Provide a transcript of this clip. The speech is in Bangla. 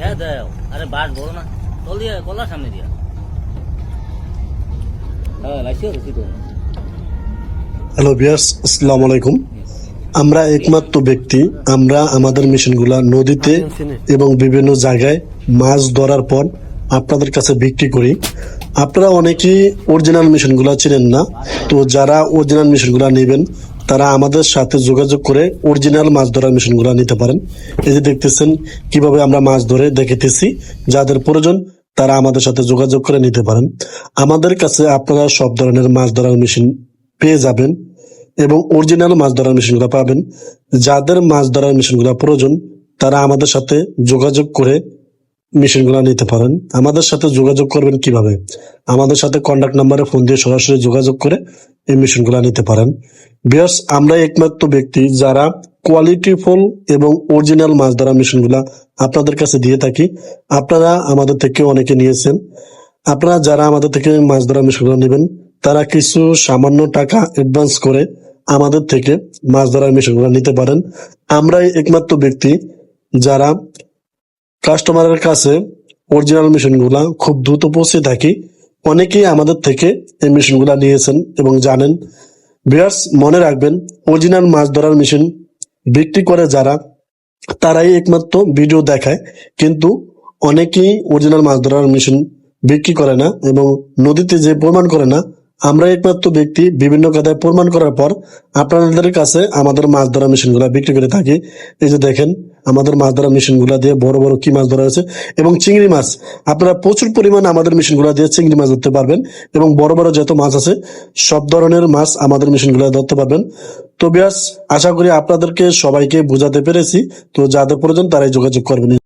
হ্যাঁ দেও। আরে বাস বড় না। চল দিয়ে কলার সামনে দিয়া। হ্যাঁ লাইসিও রসি হ্যালো বিয়ার্স আসসালামু আলাইকুম। আমরা একমাত্র ব্যক্তি। আমরা আমাদের মেশিনগুলা নদীতে এবং বিভিন্ন জায়গায় মাছ ধরার পর আপনাদের কাছে বিক্রি করি। আপনারা অনেকেই অরিজিনাল মেশিনগুলা চিনেন না। তো যারা অরিজিনাল মেশিনগুলা নেবেন তারা আমাদের সাথে যোগাযোগ করে অরিজিনাল মাছ ধরার মেশিনগুলা নিতে পারেন। এই যে দেখতেছেন কীভাবে আমরা মাছ ধরে দেখিতেছি, যাদের প্রয়োজন তারা আমাদের সাথে যোগাযোগ করে নিতে পারেন। আমাদের কাছে আপনারা সব ধরনের মাছ ধরার মেশিন পেয়ে যাবেন এবং অরিজিনাল মাছ ধরার মেশিনগুলো পাবেন। যাদের মাছ ধরার মেশিনগুলো প্রয়োজন তারা আমাদের সাথে যোগাযোগ করে মেশিনগুলো নিতে পারেন। আমাদের সাথে যোগাযোগ করবেন কীভাবে? আমাদের সাথে কন্ট্যাক্ট নাম্বারে ফোন দিয়ে সরাসরি যোগাযোগ করে এই মেশিনগুলো নিতে পারেন। বিয়ার্স আমরা একমাত্র ব্যক্তি যারা কোয়ালিটি কোয়ালিটিফুল এবং অরিজিনাল মাছ ধরার মেশিনগুলা আপনাদের কাছে দিয়ে থাকি। আপনারা আমাদের থেকে অনেকে নিয়েছেন। আপনারা যারা আমাদের থেকে মাছ ধরা মেশিনগুলো নেবেন, তারা কিছু সামান্য টাকা অ্যাডভান্স করে আমাদের থেকে মাছ ধরার মেশিনগুলো নিতে পারেন। আমরাই একমাত্র ব্যক্তি যারা কাস্টমারের কাছে অরিজিনাল মেশিনগুলা খুব দ্রুত পৌঁছে থাকি। অনেকেই আমাদের থেকে এই মেশিনগুলা নিয়েছেন এবং জানেন বিয়ার্স, মনে রাখবেন, অরিজিনাল মাছ ধরার মেশিন বিক্রি করে যারা, তারাই একমাত্র ভিডিও দেখায়, কিন্তু অনেকেই অরিজিনাল মাছ ধরার মেশিন বিক্রি করে না এবং নদীতে যে প্রমাণ করে না, আমরা একমাত্র ব্যক্তি বিভিন্ন কাদায় প্রমাণ করার পর, আপনাদের কাছে আমাদের মাছ ধরা মেশিনগুলো বিক্রি করে থাকি। এই যে দেখেন আমাদের মাছ ধরা মেশিনগুলো দিয়ে বড় বড় কি মাছ ধরা হয়েছে এবং চিংড়ি মাছ। আপনারা প্রচুর পরিমাণে আমাদের মেশিনগুলো দিয়ে চিংড়ি মাছ ধরতে পারবেন এবং বড় বড় যত মাছ আছে, সব ধরনের মাছ আমাদের মেশিনগুলো ধরতে পারবেন। তো ব্যাস, আশা করি আপনাদেরকে সবাইকে বোঝাতে পেরেছি। তো যাদের প্রয়োজন তারাই যোগাযোগ করবেন।